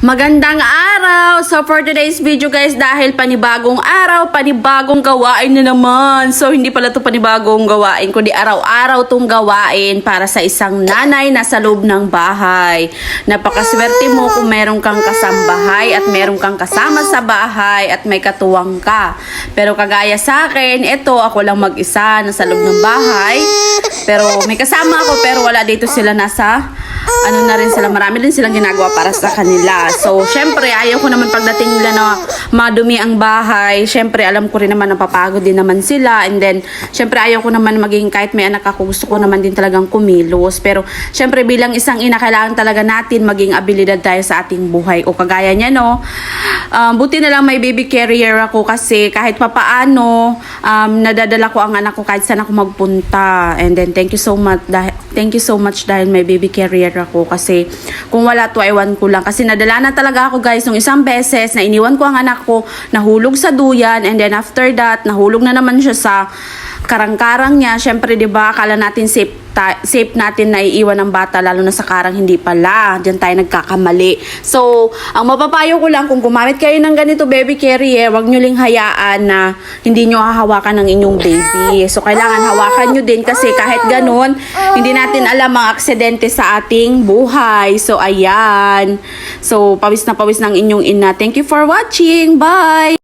Magandang araw! So for today's video guys, dahil panibagong araw, panibagong gawain na naman. So hindi pala to panibagong gawain, kundi araw-araw tong gawain para sa isang nanay na sa loob ng bahay. Napakaswerte mo kung meron kang kasambahay at meron kang kasama sa bahay at may katuwang ka. Pero kagaya sa akin, ito ako lang mag-isa na sa loob ng bahay. Pero may kasama ako pero wala dito sila nasa ano na rin sila, marami din silang ginagawa para sa kanila. So, syempre, ayaw ko naman pagdating nila na madumi ang bahay. Syempre, alam ko rin naman napapagod din naman sila. And then, syempre, ayaw ko naman maging kahit may anak ako, gusto ko naman din talagang kumilos. Pero, syempre, bilang isang ina, kailangan talaga natin maging abilidad tayo sa ating buhay. O kagaya niya, no? Um, buti na lang may baby carrier ako kasi kahit papaano, um, nadadala ko ang anak ko kahit saan ako magpunta. And then, thank you so much dahil Thank you so much dahil may baby carrier ako kasi kung wala to ewan ko lang kasi nadala na talaga ako guys nung isang beses na iniwan ko ang anak ko nahulog sa duyan and then after that nahulog na naman siya sa karang-karang niya. Syempre 'di ba akala natin safe safe natin na iiwan ng bata lalo na sa karang hindi pala. Diyan tayo nagkakamali. So ang mapapayo ko lang kung gumamit kayo ng ganito baby carrier wag nyo ling hayaan na hindi nyo hahawakan ng inyong baby. So kailangan hawakan nyo din kasi kahit ganun hindi natin alam ang aksidente sa ating buhay. So ayan. So pawis na pawis ng inyong ina. Thank you for watching. Bye